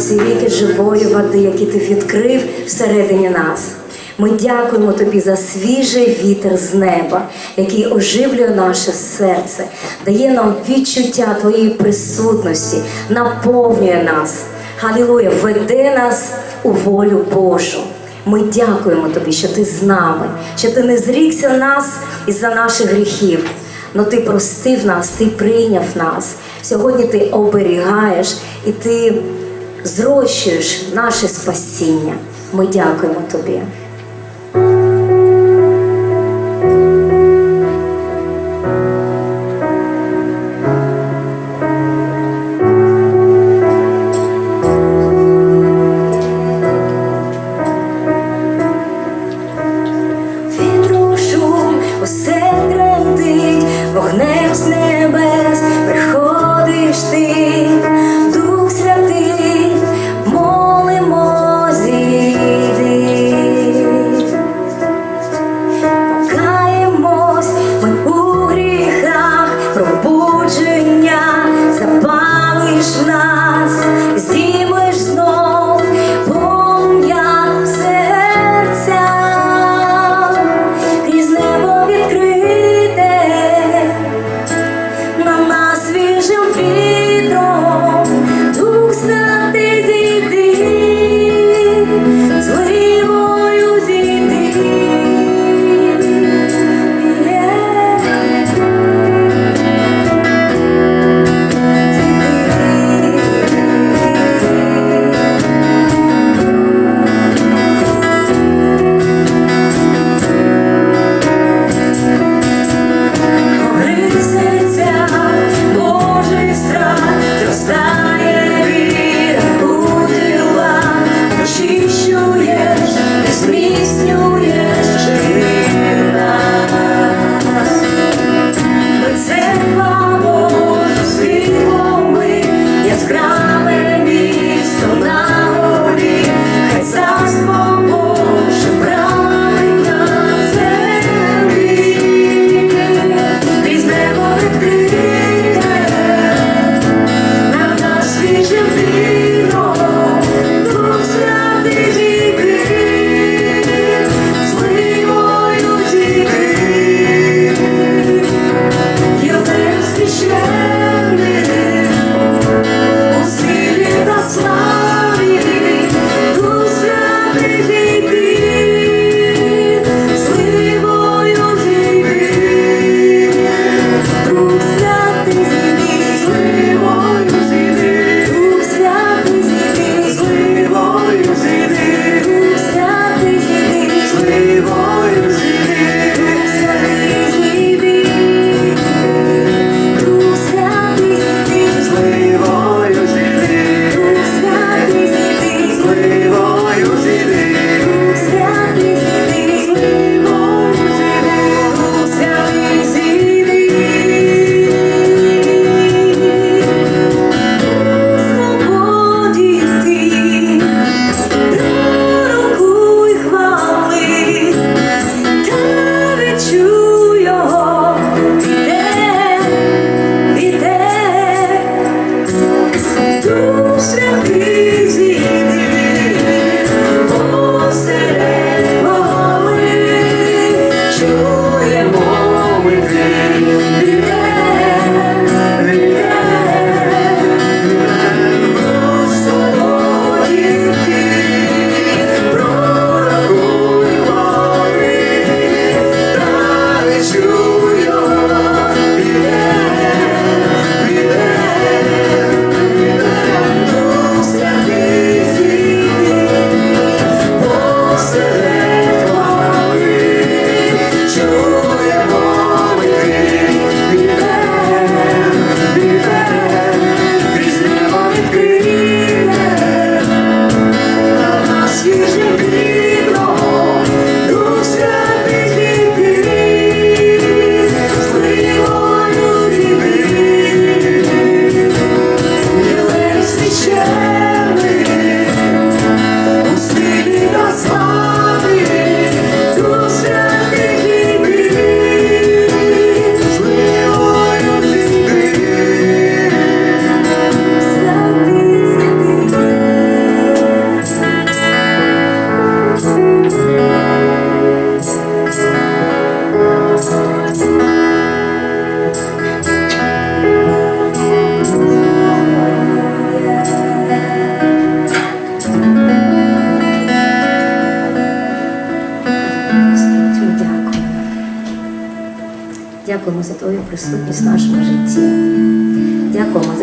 За оці ріки живої води, які ти відкрив всередині нас. Ми дякуємо тобі за свіжий вітер з неба, який оживлює наше серце, дає нам відчуття твоєї присутності, наповнює нас. Халілуя, веде нас у волю Божу. Ми дякуємо тобі, що ти з нами, що ти не зрікся нас із-за наших гріхів. Ну ти простив нас, ти прийняв нас. Сьогодні ти оберігаєш і ти зрощуєш наше спасіння. Ми дякуємо тобі.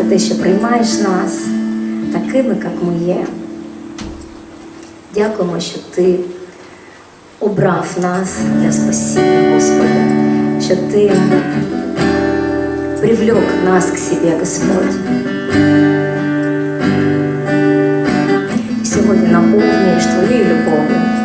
те, що приймаєш нас такими, як ми є. Дякуємо, що Ти обрав нас для спасіння, Господи, що Ти привлек нас к себе, Господь. Сьогодні наповнюєш Твоєю любов'ю.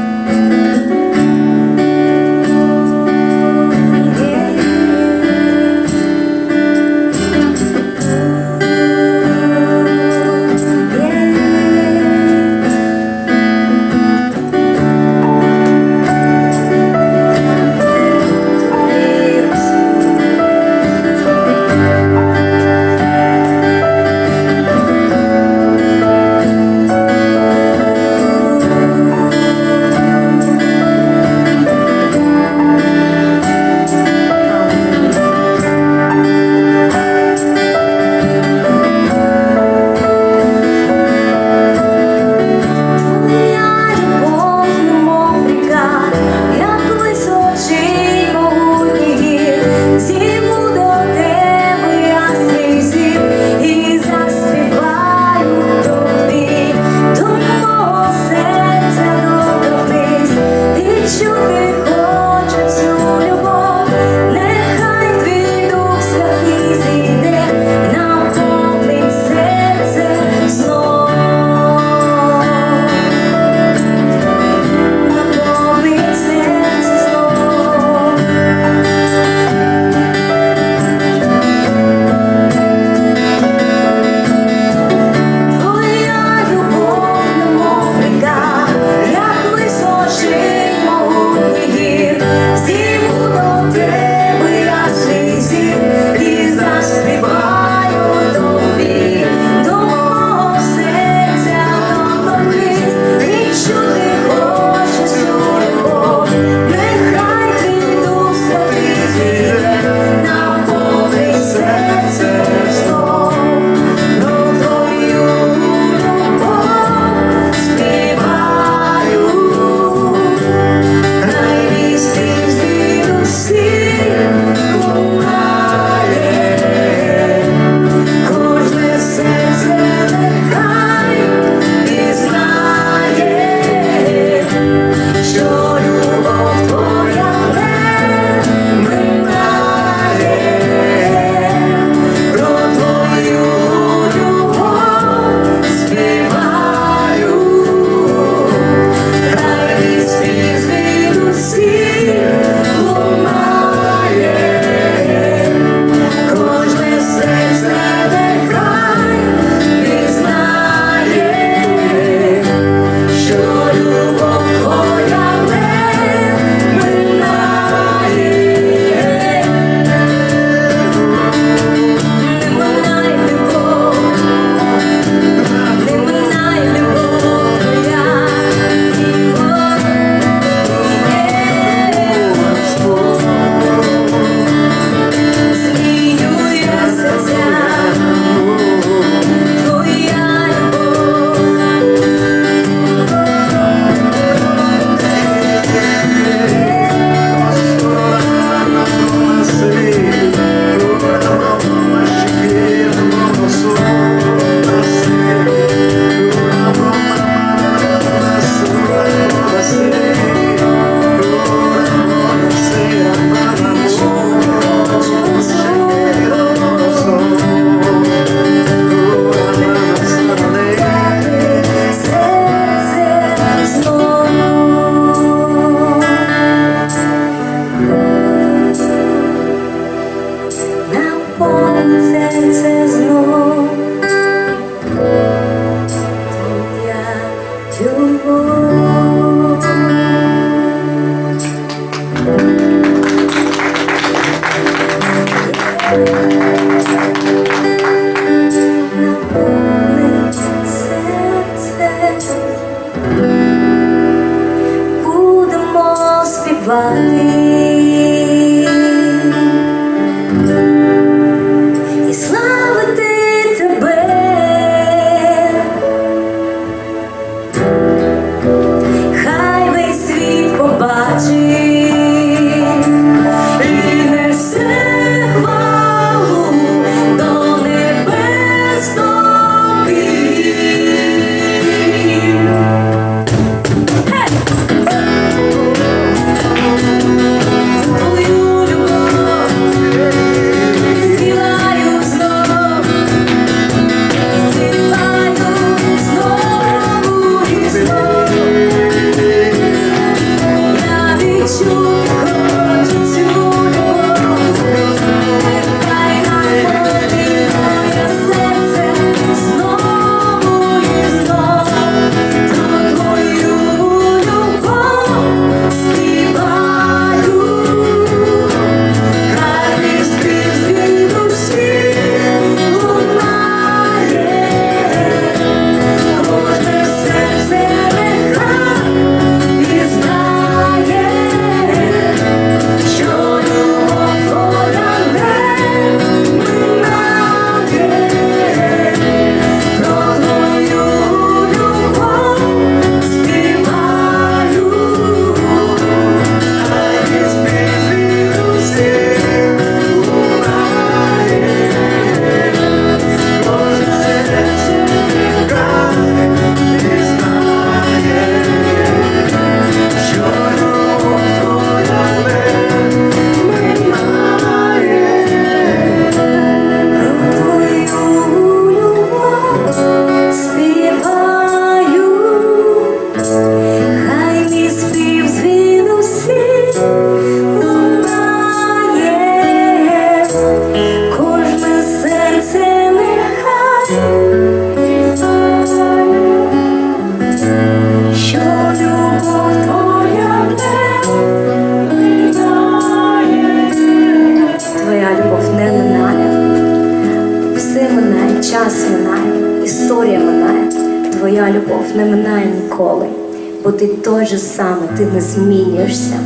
той же самий, ти не змінюєшся,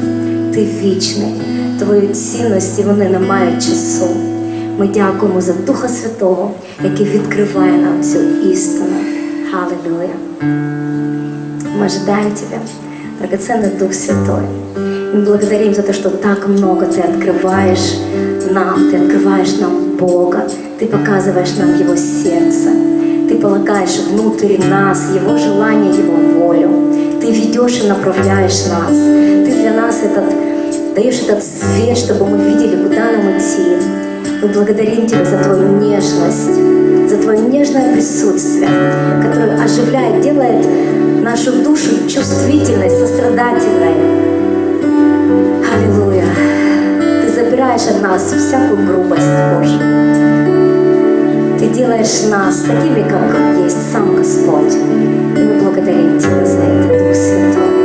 ти вічний. Твої цінності вони не мають часу. Ми дякуємо за Духа Святого, який відкриває нам цю істину. Халилуя. Мы ожидаем Тебя, драгоценный Дух Святой. Мы благодарим за то, что так много Ты открываешь нам, Ты открываешь нам Бога, Ты показываешь нам Его сердце, Ты полагаешь внутрь нас Его желание, Его волю. Ты ведешь и направляешь нас. Ты для нас этот, даешь этот свет, чтобы мы видели, куда нам идти. Мы благодарим Тебя за Твою нежность, за Твое нежное присутствие, которое оживляет, делает нашу душу чувствительной, сострадательной. Аллилуйя. Ты забираешь от нас всякую грубость, Боже. Ты делаешь нас такими, как есть сам Господь. И мы благодарим Тебя за это, Дух Святой.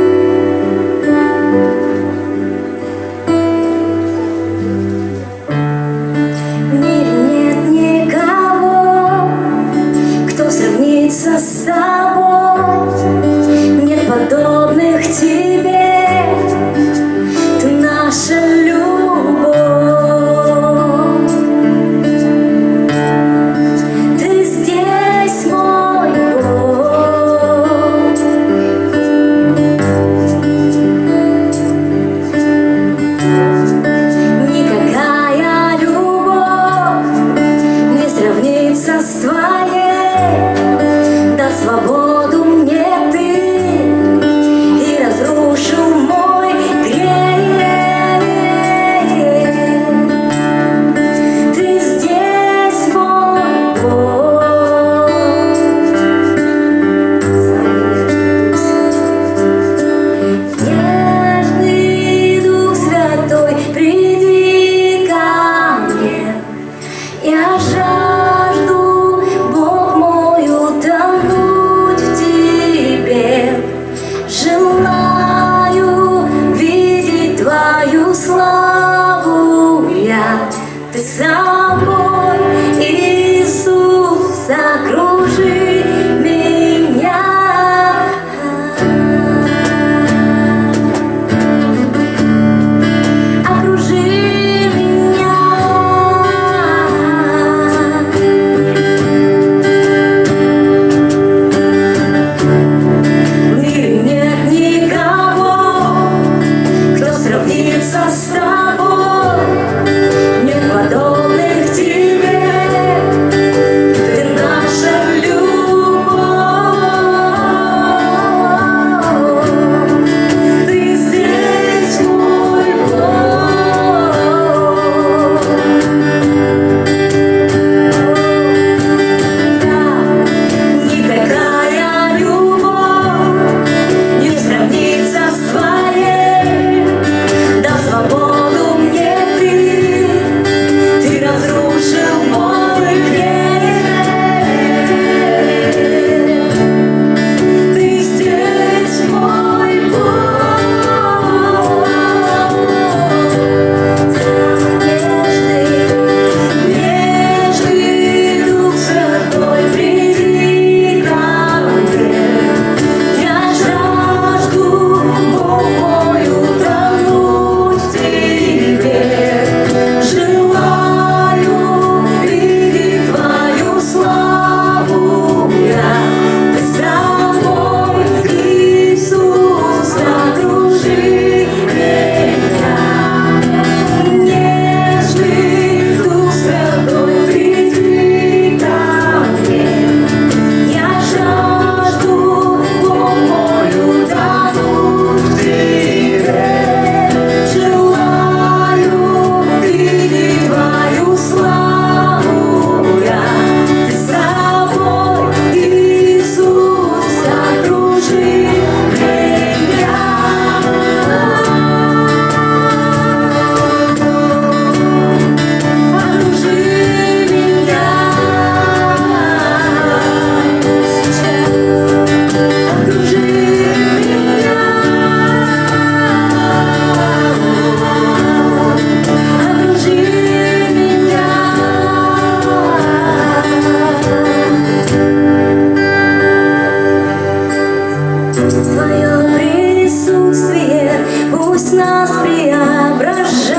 Твое присутствие пусть нас преобразует.